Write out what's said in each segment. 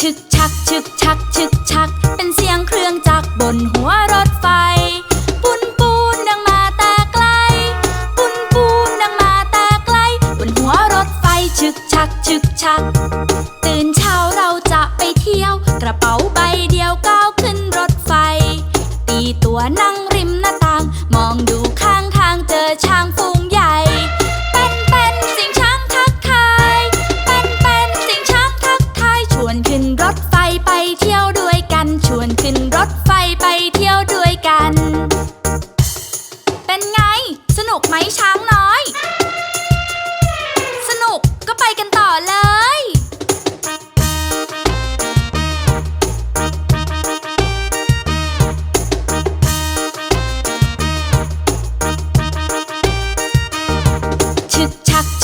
ชึกชักชึกชักชึกชัก เป็นเสียงเครื่องจักรบนหัวรถไฟ ปุนปูนดังมาแต่ไกล ปุนปูนดังมาแต่ไกล บนหัวรถไฟชึกชักชึกชัก ตื่นเช้าเราจะไปเที่ยว กระเป๋าใบเดียวก้าวขึ้นรถไฟ ตีตัวนั่ง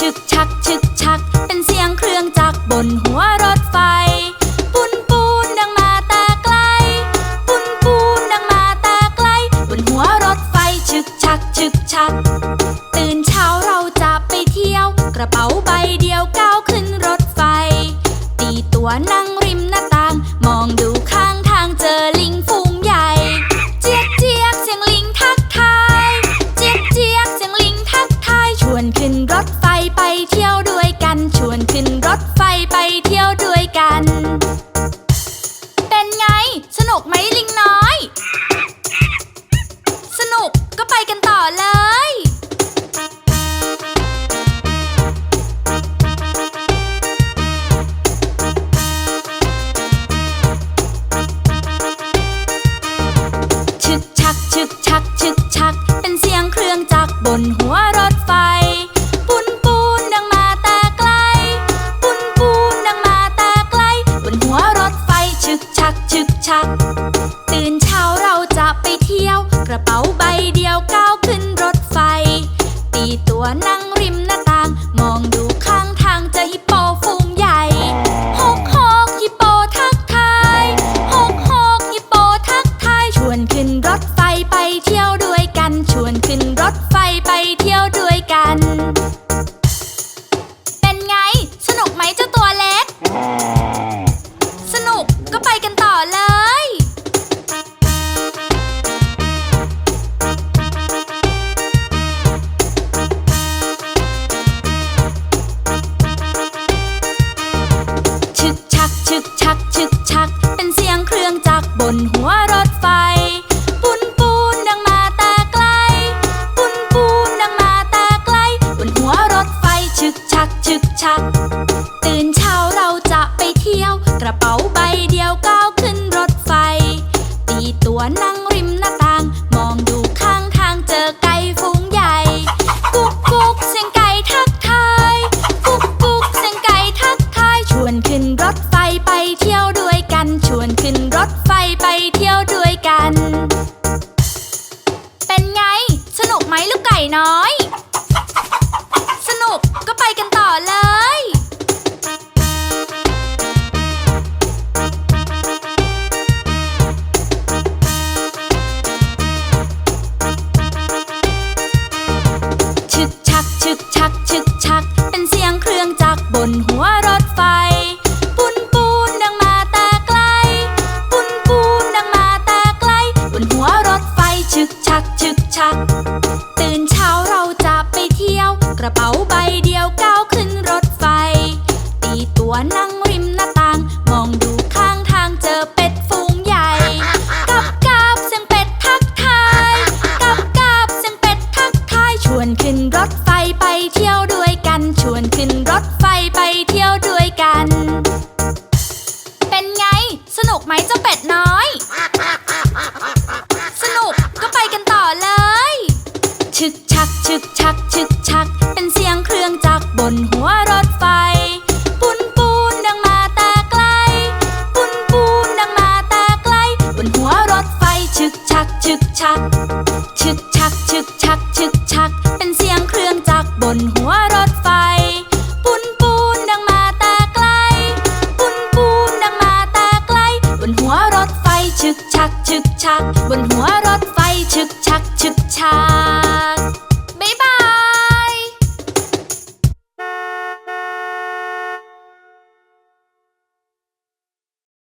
ชึกชักชึกชัก เป็นเสียงเครื่องจักรบนหัวรถไฟ ปุนปูนดังมาแต่ไกล ปุนปูนดังมาแต่ไกล บนหัวรถไฟชึกชักชึกชัก ตื่นเช้าเราจะไปเที่ยว กระเป๋าใบเดียวก้าวขึ้นรถไฟ ตีตัวนั่ง บนหัวรถไฟ ปุนปูนดังมาแต่ไกล ปุนปูนดังมาแต่ไกล บนหัวรถไฟชึกชักชึกชัก ตื่นเช้าเราจะไปเที่ยว กระเป๋าใบเดียวก้าวขึ้นรถไฟ ตีตัวนั่งริมหน้าต่าง มองดูข้างทางจอฮิปโปฝูงใหญ่ฮอกฮอกฮิปโปทักทายฮอกฮอกฮิปโปทักทายชวนขึ้นรถไฟไปเที่ยว ระเป๋าใบเดียวก้าวขึ้นรถไฟ ตีตัวนั่งริมหน้าต่าง มองดูข้างทางเจอไก่ฝูงใหญ่ กุ๊กกุ๊กเสียงไก่ทักทาย กุ๊กกุ๊กเสียงไก่ทักทาย ชวนขึ้นรถไฟไปเที่ยวด้วยกัน ชวนขึ้นรถไฟไปเที่ยวด้วยกัน เป็นไง สนุกไหมลูกไก่น้อย ชึกชัก เป็นเสียงเครื่องจักรบนหัวรถไฟ ปุนปูนดังมาแต่ไกล ปุนปูนดังมาแต่ไกล บนหัวรถไฟชึกชักชึกชัก ชึกชักชึกชักชึกชัก เป็นเสียงเครื่องจักรบนหัวรถไฟปุนปูนดังมาแต่ไกลปุนปูนดังมาแต่ไกลบนหัวรถไฟชึกชักชึกชัก บนหัวรถไฟชึกชัก